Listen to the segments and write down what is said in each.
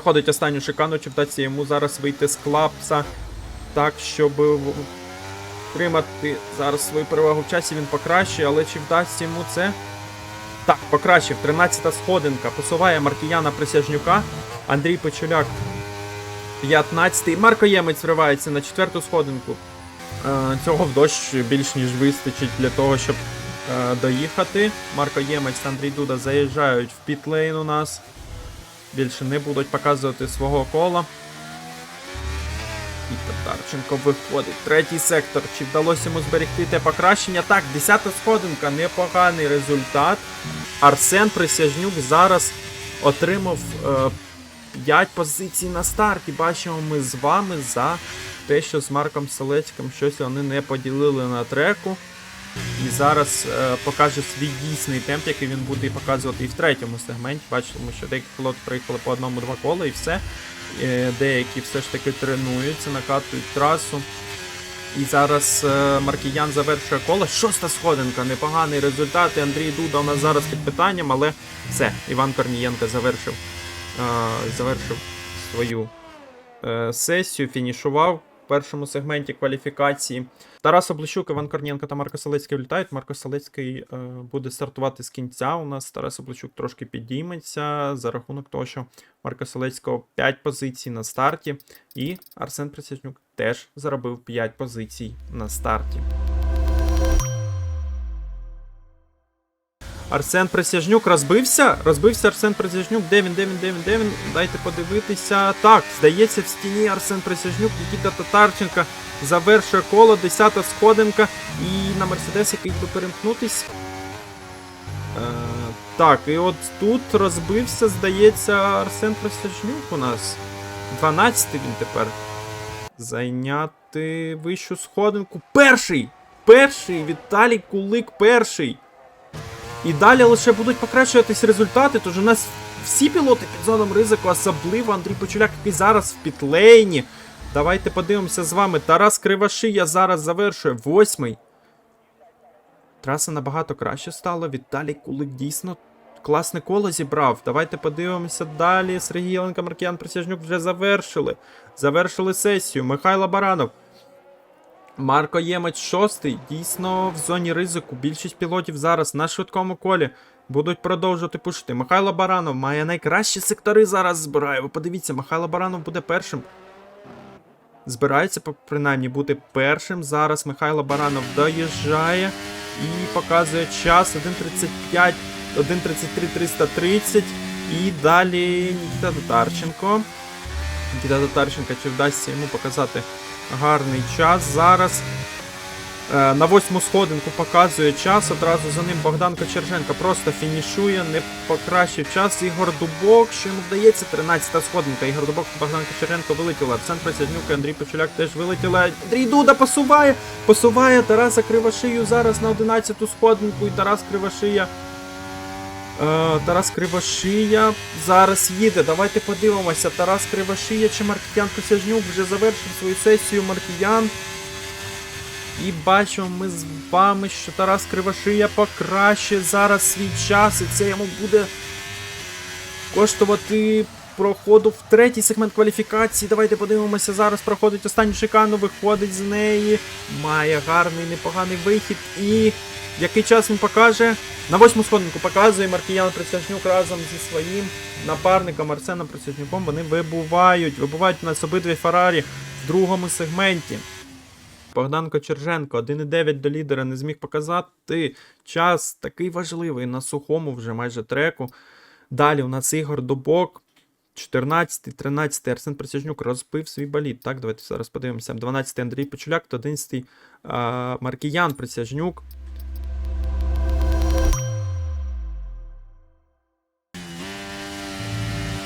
Проходить останню шикану, чи вдасться йому зараз вийти з клапса. Так, щоб тримати зараз свою перевагу в часі, він покращує, але чи вдасться йому це? Так, покращив. 13-та сходинка. Посуває Маркіяна Присяжнюка. Андрій Печуляк 15-й. Марко Ємець вривається на четверту сходинку. Е, Цього в дощ більш ніж вистачить для того, щоб е, доїхати. Марко Ємець та Андрій Дуда заїжджають в пітлейн у нас. Більше не будуть показувати свого кола. І Татарченко виходить. Третій сектор. Чи вдалося йому зберегти те покращення? Так, 10-та сходинка, непоганий результат. Арсен Присяжнюк зараз отримав е, 5 позицій на старті. Бачимо ми з вами за те, що з Марком Селецьким щось вони не поділили на треку. І зараз е, покаже свій дійсний темп, який він буде показувати і в третьому сегменті. Бачимо, що деякі пілоти приїхали по одному-два кола і все. Е, деякі все ж таки тренуються, накатують трасу. І зараз е, Маркіян завершує коло. Шоста сходинка, непоганий результат. Андрій Дуда у нас зараз під питанням, але все, Іван Корнієнко завершив, е, завершив свою е, сесію, фінішував в першому сегменті кваліфікації. Тарас Облещук, Іван Корнієнко та Марко Салецький влітають. Марко Салецький е, буде стартувати з кінця. У нас Тарас Облещук трошки підійметься за рахунок того, що Марко Салецького 5 позицій на старті. І Арсен Присяжнюк теж заробив 5 позицій на старті. Арсен Присяжнюк розбився. Розбився Арсен Присяжнюк. Де він, де він, де він, де він? Дайте подивитися. Так, здається, в стіні Арсен Присяжнюк, Нікіта Татарченка завершує коло, 10-та сходинка. І на Мерседес, який би перемкнутись. Е, так, і от тут розбився, здається, Арсен Присяжнюк у нас. 12-й він тепер. Зайняти вищу сходинку. Перший! Перший! Віталій Кулик перший! І далі лише будуть покращуватись результати, тож у нас всі пілоти під зоном ризику, особливо Андрій Почуляк, який зараз в пітлейні. Давайте подивимося з вами. Тарас Кривошия зараз завершує восьмий. Траса набагато краще стала. Віталій Кулик дійсно класне коло зібрав. Давайте подивимося далі. Сергій Єленко, Маркіян Присяжнюк вже завершили. Завершили сесію. Михайло Баранов. Марко Ємець шостий. Дійсно в зоні ризику. Більшість пілотів зараз на швидкому колі будуть продовжувати пушити. Михайло Баранов має найкращі сектори зараз збирає. Ви подивіться, Михайло Баранов буде першим. Збирається принаймні бути першим. Зараз Михайло Баранов доїжджає і показує час 1.35, 1.33 330. І далі Нікіта Татарченко. Нікіта Татарченко, чи вдасться йому показати гарний час зараз. Е, На восьму сходинку показує час. Одразу за ним Богдан Кочерженко просто фінішує, не покращив час. Ігор Дубок, що йому вдається, 13-та сходинка. Ігор Дубок Богдан Кочерженко вилетіли. Арсен Присяжнюк і Андрій Почуляк теж вилетіли. Андрій Дуда посуває, посуває Тараса Кривошию зараз на 11-ту сходинку. І Тарас Кривошия. Е, Тарас Кривошия зараз їде. Давайте подивимося. Тарас Кривошия чи Маркіян Косяжнюк вже завершив свою сесію Маркіян. І бачимо ми з вами, що Тарас Кривошия покраще зараз свій час, і це йому буде коштувати проходу в третій сегмент кваліфікації. Давайте подивимося. Зараз проходить останню шикану, виходить з неї. Має гарний, непоганий вихід. І який час він покаже? На восьму сходинку показує Маркіян Присяжнюк разом зі своїм напарником Арсеном Присяжнюком. Вони вибувають. Вибувають у нас обидві Феррарі в другому сегменті. Богдан Кочерженко 1,9 до лідера не зміг показати. Час такий важливий на сухому вже майже треку. Далі у нас Ігор Добок. 14, 13 Арсен Присяжнюк розбив свій болід. Так, давайте зараз подивимося. 12 Андрій Печуляк, 11 а, Маркіян Присяжнюк.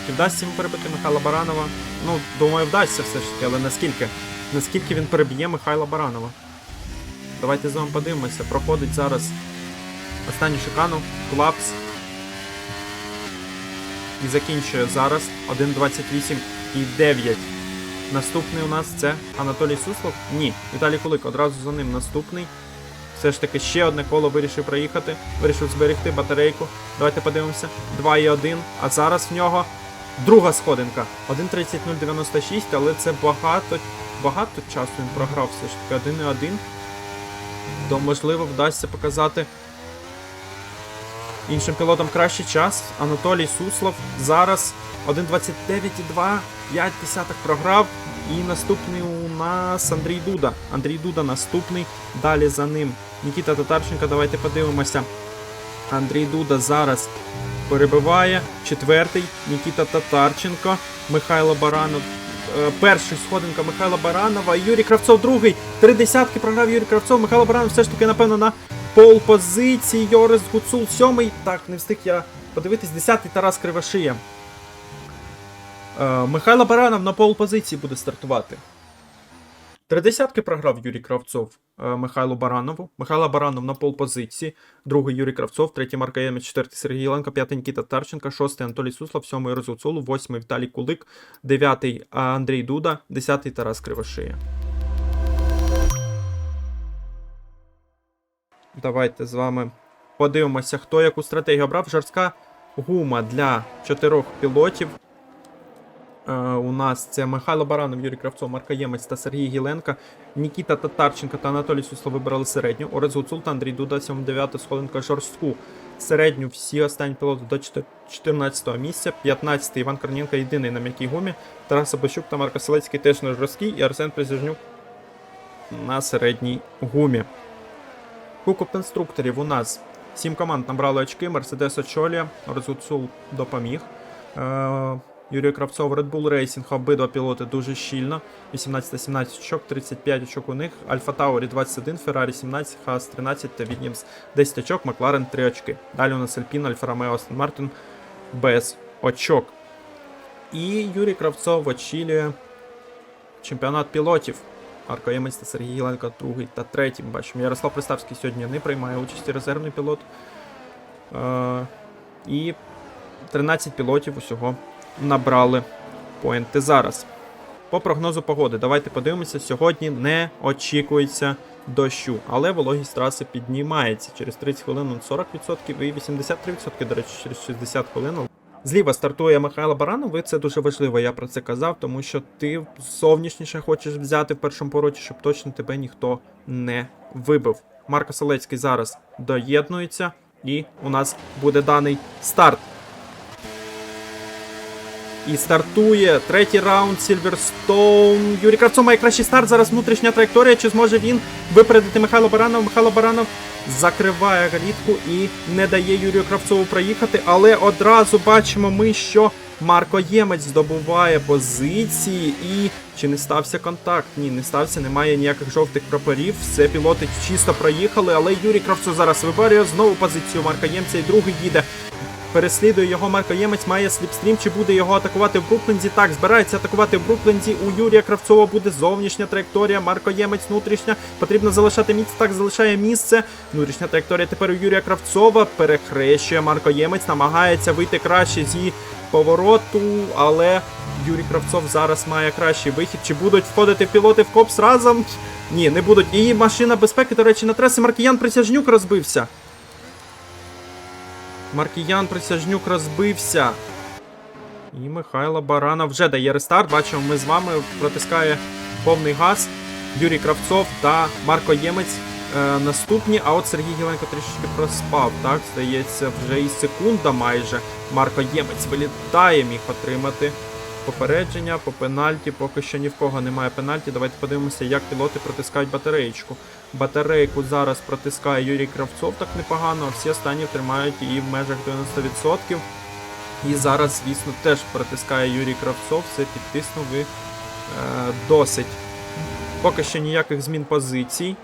Чи вдасться йому перебити Михайла Баранова? Ну, думаю, вдасться все ж таки, але наскільки? Наскільки він переб'є Михайла Баранова? Давайте з вами подивимося. Проходить зараз останню шикану, колапс. І закінчує зараз 1.28 і 9. Наступний у нас це Анатолій Суслов? Ні. Віталій Кулик одразу за ним наступний. Все ж таки ще одне коло вирішив проїхати. Вирішив зберегти батарейку. Давайте подивимося. 2 і 1. А зараз в нього Друга сходинка. 1.30.096, але це багато, багато часу він програв все ж таки 1.1. То можливо вдасться показати іншим пілотам кращий час. Анатолій Суслов зараз 1.29.2, 5 десяток програв. І наступний у нас Андрій Дуда. Андрій Дуда наступний. Далі за ним Нікіта Татарченко. Давайте подивимося. Андрій Дуда зараз перебиває. Четвертий Нікіта Татарченко, Михайло Баранов. е, Перший сходинка Михайла Баранова. Юрій Кравцов другий. Три десятки програв Юрій Кравцов. Михайло Баранов все ж таки, напевно, на пол позиції. Йорис Гуцул сьомий. Так, не встиг я подивитись. Десятий Тарас Кривошия. Е, Михайло Баранов на пол позиції буде стартувати. Три десятки програв Юрій Кравцов е, Михайлу Баранову. Михайло Баранов на пол позиції. Другий Юрій Кравцов, третій Марка Ємець, четвертий Сергій Єленко, п'ятий Нікіта Тарченко, шостий Анатолій Суслов, сьомий Розуцулу, восьмий Віталій Кулик, дев'ятий Андрій Дуда, десятий Тарас Кривошия. Давайте з вами подивимося, хто яку стратегію обрав. Жорстка гума для чотирьох пілотів. Е, у нас це Михайло Баранов, Юрій Кравцов, Марка Ємець та Сергій Гіленко. Нікіта Татарченко та Анатолій Суслов вибрали середню. Орез Гуцул та Андрій Дуда, 7-9 сходинка жорстку. Середню всі останні пілоти до 14-го місця. 15-й Іван Корнієнко єдиний на м'якій гумі. Тарас Абащук та Марко Селецький теж на жорсткій. І Арсен Присяжнюк на середній гумі. Кубок конструкторів у нас 7 команд набрали очки. Мерседес очолює. Орез Гуцул допоміг. Е, Юрій Кравцов, Red Bull Racing, обидва пілоти дуже щільно. 18-17 очок, 35 очок у них. Альфа Таурі 21, Феррарі 17, Хас 13 та Вільямс 10 очок, Макларен 3 очки. Далі у нас Альпін, Альфа Ромео, Астон Мартин без очок. І Юрій Кравцов очолює чемпіонат пілотів. Арко Ємець та Сергій Єленко другий та третій. Бачимо. Ярослав Приставський сьогодні не приймає участі резервний пілот. Е, і 13 пілотів усього набрали поінти зараз. По прогнозу погоди, давайте подивимося. Сьогодні не очікується дощу, але вологість траси піднімається через 30 хвилин 40% і 83%, до речі, через 60 хвилин. Зліва стартує Михайло Баранов, і це дуже важливо, я про це казав, тому що ти зовнішніше хочеш взяти в першому пороті, щоб точно тебе ніхто не вибив. Марко Солецький зараз доєднується, і у нас буде даний старт. І стартує третій раунд Сільверстоун. Юрій Кравцов має кращий старт. Зараз внутрішня траєкторія. Чи зможе він випередити Михайло Баранов? Михайло Баранов закриває галітку і не дає Юрію Кравцову проїхати. Але одразу бачимо ми, що Марко Ємець здобуває позиції. І чи не стався контакт? Ні, не стався, немає ніяких жовтих прапорів. Все пілоти чисто проїхали, але Юрій Кравцов зараз виборює знову позицію Марка Ємця і другий їде. Переслідує його Марко Ємець, має сліпстрім, чи буде його атакувати в Бруклензі? Так, збирається атакувати в Бруклензі. У Юрія Кравцова буде зовнішня траєкторія. Марко Ємець внутрішня. Потрібно залишати місце. Так, залишає місце. Внутрішня траєкторія тепер у Юрія Кравцова. Перехрещує Марко Ємець, намагається вийти краще зі повороту, але Юрій Кравцов зараз має кращий вихід. Чи будуть входити пілоти в копс разом? Ні, не будуть. І машина безпеки, до речі, на трасі Маркіян Присяжнюк розбився. Маркіян Присяжнюк розбився. І Михайло Баранов вже дає рестарт. Бачимо, ми з вами протискає повний газ. Юрій Кравцов та Марко Ємець е, наступні. А от Сергій Гіленко трішки проспав. Так, здається, вже і секунда майже. Марко Ємець вилітає, міг отримати попередження по пенальті. Поки що ні в кого немає пенальті. Давайте подивимося, як пілоти протискають батареєчку. Батарейку зараз протискає Юрій Кравцов так непогано, всі останні тримають її в межах 90%. І зараз, звісно, теж протискає Юрій Кравцов, все підтиснув і е, досить. Поки що ніяких змін позицій.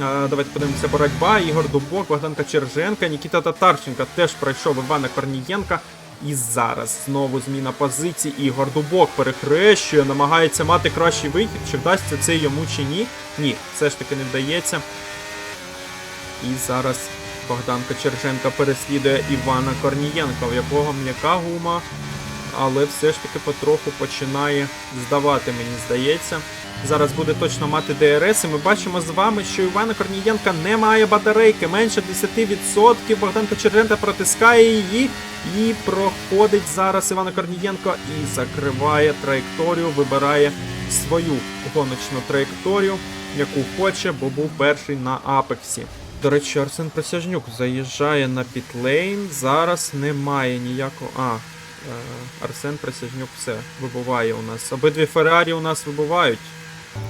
Е, давайте подивимося боротьба. Ігор Дубок, Богдан Кочерженка, Нікіта Татарченка теж пройшов Івана Корнієнка. І зараз знову зміна позицій. Ігор Дубок перехрещує, намагається мати кращий вихід. Чи вдасться це йому чи ні? Ні, все ж таки не вдається. І зараз Богдан Кочерженка переслідує Івана Корнієнка, в якого м'яка гума. але все ж таки потроху починає здавати, мені здається. Зараз буде точно мати ДРС, і ми бачимо з вами, що Івана Корнієнка не має батарейки, менше 10%. Богдан Кочерента протискає її і проходить зараз Івана Корнієнко і закриває траєкторію, вибирає свою гоночну траєкторію, яку хоче, бо був перший на Апексі. До речі, Арсен Присяжнюк заїжджає на пітлейн. Зараз немає ніякого. А, е, Арсен Присяжнюк все вибуває у нас. Обидві Феррарі у нас вибувають.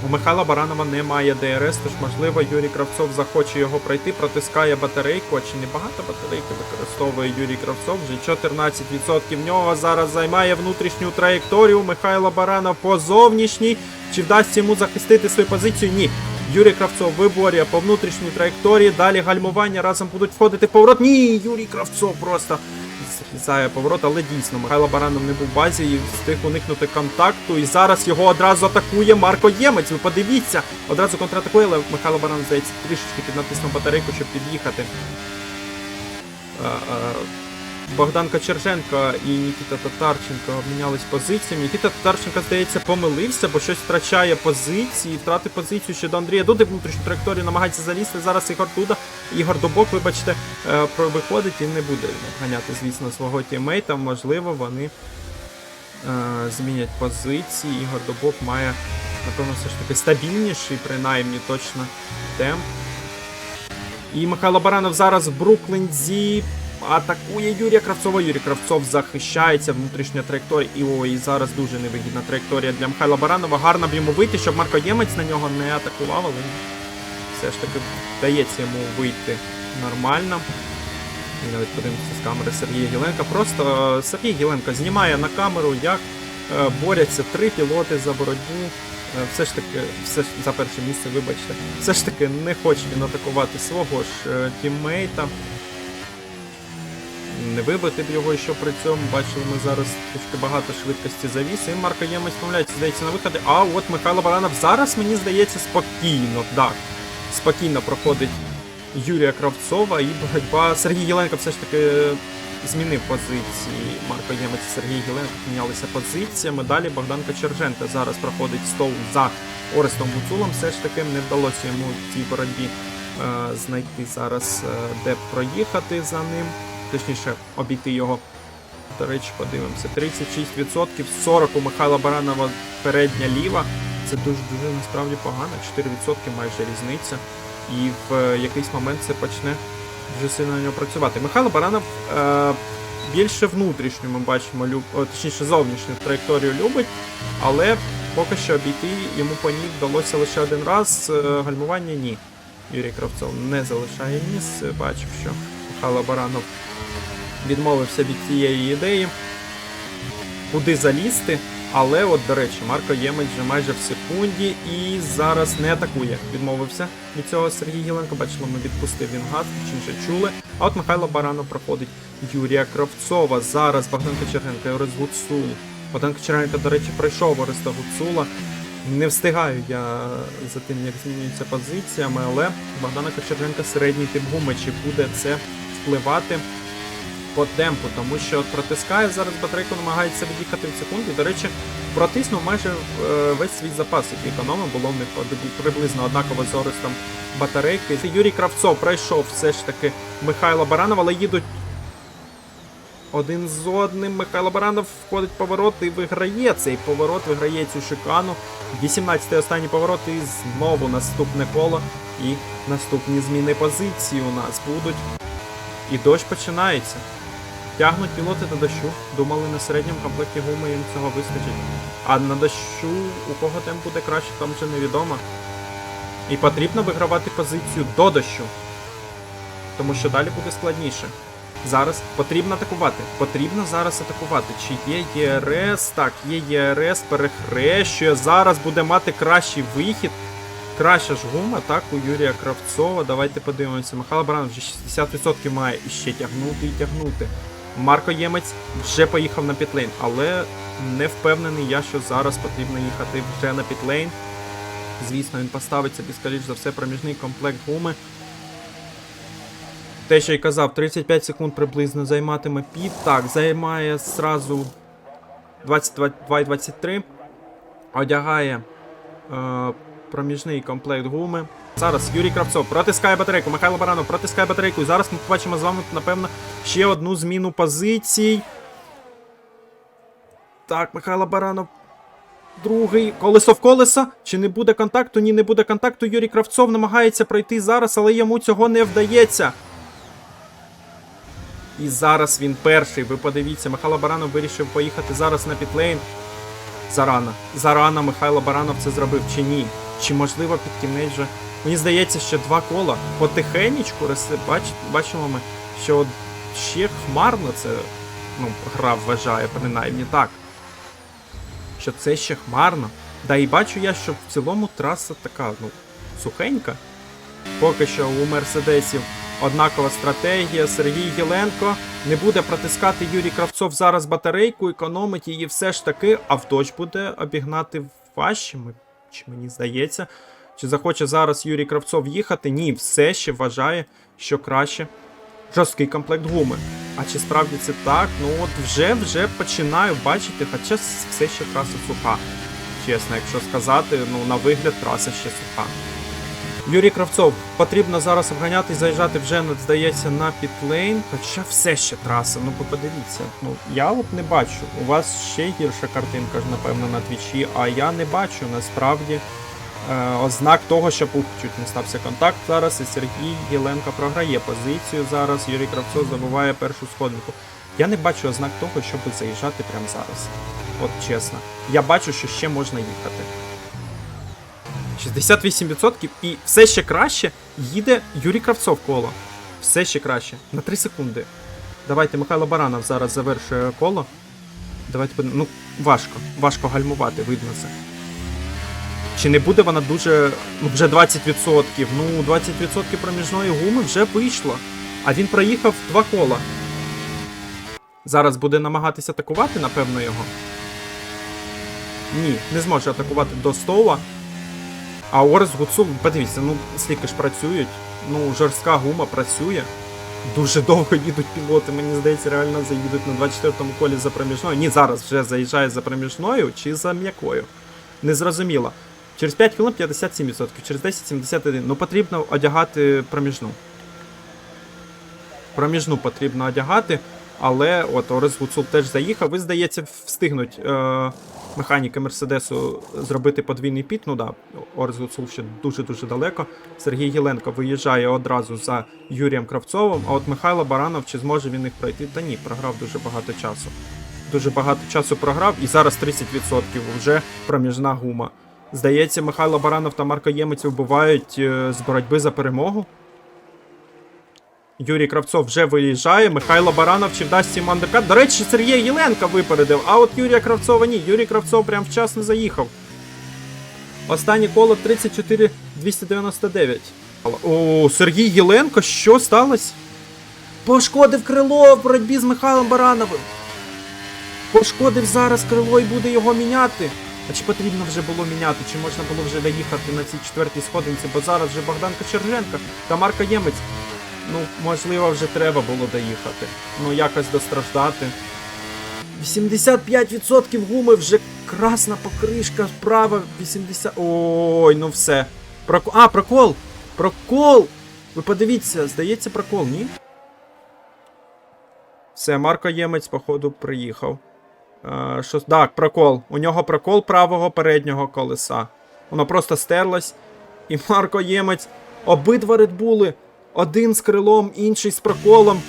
У Михайла Баранова немає ДРС, тож можливо Юрій Кравцов захоче його пройти, протискає батарейку, а чи не багато батарейки використовує Юрій Кравцов, вже 14% в нього зараз займає внутрішню траєкторію. Михайло Баранов по зовнішній. Чи вдасться йому захистити свою позицію? Ні. Юрій Кравцов виборює по внутрішній траєкторії. Далі гальмування разом будуть входити в поворот. Ні, Юрій Кравцов просто зрізає поворот, але дійсно Михайло Баранов не був в базі і встиг уникнути контакту. І зараз його одразу атакує Марко Ємець. Ви подивіться, одразу контратакує, але Михайло Баранов, здається, трішечки піднатиснув батарейку, щоб під'їхати. Богдан Кочерженко і Нікіта Татарченко обмінялись позиціями. Нікіта Татарченко, здається, помилився, бо щось втрачає позиції, втратив позицію ще до Андрія Дуди внутрішню траєкторію намагається залізти. Зараз Ігор Дуда, Ігор Дубок, вибачте, е, виходить і не буде ганяти, звісно, свого тіммейта. Можливо, вони е, змінять позиції. Ігор Дубок має, напевно, все ж таки стабільніший, принаймні точно темп. І Михайло Баранов зараз в Бруклінзі атакує Юрія Кравцова. Юрій Кравцов захищається внутрішня траєкторія. І ой, зараз дуже невигідна траєкторія для Михайла Баранова. Гарно б йому вийти, щоб Марко Ємець на нього не атакував, але все ж таки вдається йому вийти нормально. І навіть подивимося з камери Сергія Гіленка. Просто е, Сергій Гіленко знімає на камеру, як е, борються три пілоти за боротьбу. Е, Все ж таки, все ж за перше місце, вибачте, все ж таки не хоче він атакувати свого ж тіммейта. Не вибити б його що при цьому. Бачили ми зараз трішки багато швидкості завіс. І Марко Ємець помиляється, здається, на виходи. А от Михайло Баранов зараз, мені здається, спокійно, так. Спокійно проходить Юрія Кравцова і боротьба. Сергій Єленко все ж таки змінив позиції. Марко Ємець і Сергій Єленко мінялися позиціями. Далі Богдан Кочерженко зараз проходить стол за Орестом Гуцулом. Все ж таки не вдалося йому в цій боротьбі е, знайти зараз, е, де проїхати за ним. Точніше, обійти його. До речі, подивимося. 36%, 40 у Михайла Баранова передня ліва. Це дуже дуже насправді погано. 4% майже різниця. І в е, якийсь момент це почне дуже сильно на нього працювати. Михайло Баранов е, більше внутрішню ми бачимо, люб, о, точніше зовнішню траєкторію любить, але поки що обійти йому по ній вдалося лише один раз. Е, гальмування ні. Юрій Кравцов не залишає місце. Бачив, що Михайло Баранов відмовився від цієї ідеї. Куди залізти? Але от, до речі, Марко Ємець вже майже в секунді і зараз не атакує. Відмовився від цього Сергій Гіленко. Бачимо, ми відпустив він газ, чи вже чули. А от Михайло Баранов проходить Юрія Кравцова. Зараз Богдан Кочеренко і Орес Гуцул. Богдан Кочеренко, до речі, пройшов Ореста Гуцула. Не встигаю я за тим, як змінюються позиціями, але Богдана Кочеренка середній тип гуми. Буде це впливати по темпу, тому що протискає зараз батарейку, намагається від'їхати в секунді. До речі, протиснув майже е, весь свій запас, який економив, було в них приблизно однаково з Орестом батарейки. Юрій Кравцов пройшов все ж таки Михайло Баранов, але їдуть один з одним. Михайло Баранов входить в поворот і виграє цей поворот, виграє цю шикану. 18-й останній поворот і знову наступне коло. І наступні зміни позиції у нас будуть. І дощ починається. Тягнуть пілоти на дощу. Думали на середньому комплекті гуми їм цього вистачить. А на дощу у кого темп буде краще, там вже невідомо. І потрібно вигравати позицію до дощу. Тому що далі буде складніше. Зараз потрібно атакувати. Потрібно зараз атакувати. Чи є ЄРС? Так, є ЄРС, перехрещує. Зараз буде мати кращий вихід. Краща ж гума, так, у Юрія Кравцова. Давайте подивимося. Михайло Баранов вже 60% має і ще тягнути і тягнути. Марко Ємець вже поїхав на пітлейн, але не впевнений я, що зараз потрібно їхати вже на пітлейн. Звісно, він поставить собі, скоріш за все, проміжний комплект гуми. Те, що й казав, 35 секунд приблизно займатиме піт. Так, займає зразу 22,23. Одягає е, проміжний комплект гуми. Зараз Юрій Кравцов протискає батарейку. Михайло Баранов протискає батарейку. І зараз ми побачимо з вами, напевно, ще одну зміну позицій. Так, Михайло Баранов. Другий. Колесо в колесо. Чи не буде контакту? Ні, не буде контакту. Юрій Кравцов намагається пройти зараз, але йому цього не вдається. І зараз він перший. Ви подивіться, Михайло Баранов вирішив поїхати зараз на пітлейн. Зарано. Зарано Михайло Баранов це зробив чи ні? Чи можливо під кінець вже. Мені здається, що два кола потихенечку. Бач, бачимо ми, що ще хмарно це ну, гра вважає, принаймні так. Що це ще хмарно. Да і бачу я, що в цілому траса така, ну, сухенька. Поки що у Мерседесів однакова стратегія. Сергій Єленко не буде протискати Юрій Кравцов зараз батарейку, економить її все ж таки, а в дощ буде обігнати важчими, чи мені здається. Чи захоче зараз Юрій Кравцов їхати? Ні, все ще вважає, що краще жорсткий комплект гуми. А чи справді це так? Ну от вже вже починаю бачити, хоча все ще траса суха. Чесно, якщо сказати, ну на вигляд траса ще суха. Юрій Кравцов, потрібно зараз обганяти і заїжджати вже, ну, здається, на пітлейн. Хоча все ще траса, ну подивіться. Ну я от не бачу. У вас ще гірша картинка ж, напевно, на твічі, а я не бачу насправді е, ознак того, що чуть не стався контакт зараз, і Сергій Єленко програє позицію зараз. Юрій Кравцов забуває першу сходинку. Я не бачу ознак того, щоб заїжджати прямо зараз. От чесно. Я бачу, що ще можна їхати. 68% і все ще краще їде Юрій Кравцов коло. Все ще краще. На 3 секунди. Давайте Михайло Баранов зараз завершує коло. Давайте. Ну, важко. Важко гальмувати, видно це. Чи не буде вона дуже. Ну, вже 20%. Ну, 20% проміжної гуми вже вийшло. А він проїхав два кола. Зараз буде намагатися атакувати, напевно, його. Ні, не зможе атакувати до стола. А Орес Гуцул, подивіться, ну скільки ж працюють. Ну, жорстка гума працює. Дуже довго їдуть пілоти, мені здається, реально заїдуть на 24-му колі за проміжною. Ні, зараз вже заїжджає за проміжною чи за м'якою. Незрозуміло. Через 5 хвилин 57%, через 10 71%. Ну потрібно одягати проміжну. Проміжну потрібно одягати, але от Орес Гуцул теж заїхав. Ви, здається, встигнуть е- механіки Мерседесу зробити подвійний піт. Ну да, Орес Гуцул ще дуже-дуже далеко. Сергій Єленко виїжджає одразу за Юрієм Кравцовим, а от Михайло Баранов, чи зможе він їх пройти? Та ні, програв дуже багато часу. Дуже багато часу програв, і зараз 30% вже проміжна гума. Здається, Михайло Баранов та Марко Ємець вибувають е, з боротьби за перемогу. Юрій Кравцов вже виїжджає. Михайло Баранов чи вдасться йому андеркат. До речі, Сергія Єленка випередив, а от Юрія Кравцова ні. Юрій Кравцов прям вчасно заїхав. Останнє коло 34 299. О, Сергій Єленко, що сталося? Пошкодив крило в боротьбі з Михайлом Барановим. Пошкодив зараз крило і буде його міняти. А чи потрібно вже було міняти, чи можна було вже доїхати на цій четвертій сходинці, бо зараз вже Богдан Кочерженко та Марко Ємець. Ну, можливо, вже треба було доїхати. Ну, якось достраждати. 85% гуми вже красна покришка, справа 80. Ой, ну все. Прокол. А, прокол! Прокол! Ви подивіться, здається, прокол, ні? Все, Марко Ємець, походу, приїхав. Е, що... Так, прокол. У нього прокол правого переднього колеса. Воно просто стерлось. І Марко Ємець. Обидва редбули. Один з крилом, інший з проколом.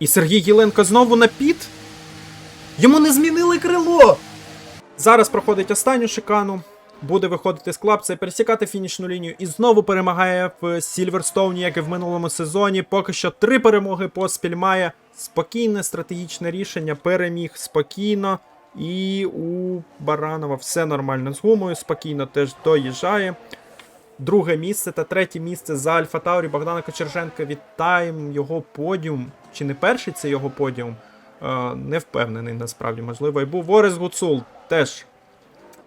І Сергій Єленко знову на піт. Йому не змінили крило. Зараз проходить останню шикану. Буде виходити з клапця, пересікати фінішну лінію і знову перемагає в Сільверстоуні, як і в минулому сезоні. Поки що три перемоги поспіль має. Спокійне стратегічне рішення. Переміг спокійно. І у Баранова все нормально з гумою. Спокійно теж доїжджає. Друге місце та третє місце за Альфа Таурі Богдана Кочерженка. Вітаємо його подіум. Чи не перший це його подіум? Е, не впевнений насправді, можливо, і був. Орес Гуцул теж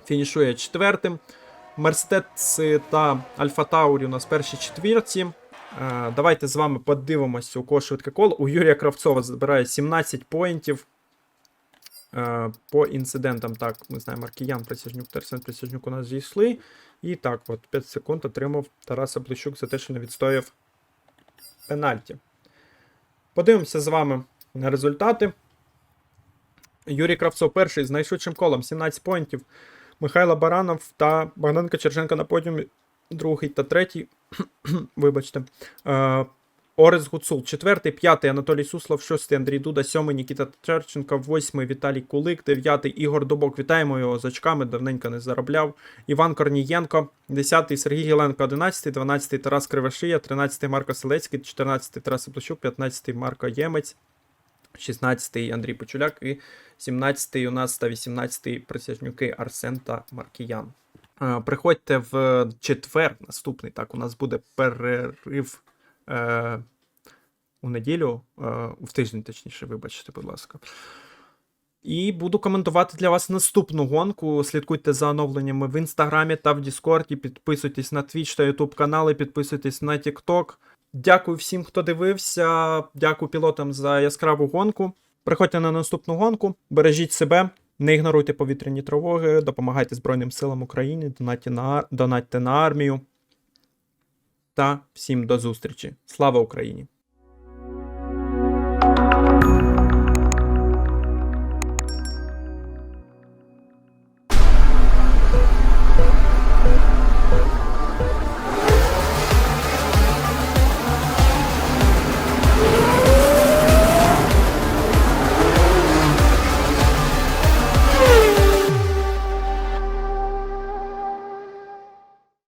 фінішує четвертим. Мерседес та Альфа Таурі у нас перші четвірці. Е, давайте з вами подивимося, у кого швидке коло. У Юрія Кравцова забирає 17 поінтів. Е, по інцидентам, так, ми знаємо, Маркіян, Присяжнюк, Терсен, Присяжнюк у нас зійшли. І так, от 5 секунд отримав Тараса Плещук за те, що не відстояв пенальті. Подивимося з вами на результати. Юрій Кравцов перший з найшвидшим колом 17 поінтів. Михайло Баранов та Богдан Кочерженко на подіумі другий та третій. Вибачте. Орес Гуцул, четвертий, п'ятий Анатолій Суслов, шостий Андрій Дуда, сьомий Нікіта Черченко, восьмий Віталій Кулик, дев'ятий Ігор Дубок. Вітаємо його з очками, давненько не заробляв. Іван Корнієнко, десятий Сергій Гіленко, одинадцятий, дванадцятий Тарас Кривошия, тринадцятий Марко Селецький, чотирнадцятий Тарас Площук, п'ятнадцятий Марко Ємець, 16-й Андрій Почуляк і 17-й у нас та 18-й присяжнюки Арсен та Маркіян. Е, Приходьте в четвер наступний. Так, у нас буде перерив е, у неділю, е, в тиждень, точніше, вибачте, будь ласка. І буду коментувати для вас наступну гонку. Слідкуйте за оновленнями в інстаграмі та в Діскорді. Підписуйтесь на Twitch та YouTube канали, підписуйтесь на TikTok. Дякую всім, хто дивився. Дякую пілотам за яскраву гонку. Приходьте на наступну гонку, бережіть себе, не ігноруйте повітряні тривоги, допомагайте Збройним силам України, донатьте на, донатьте на армію. Та всім до зустрічі. Слава Україні!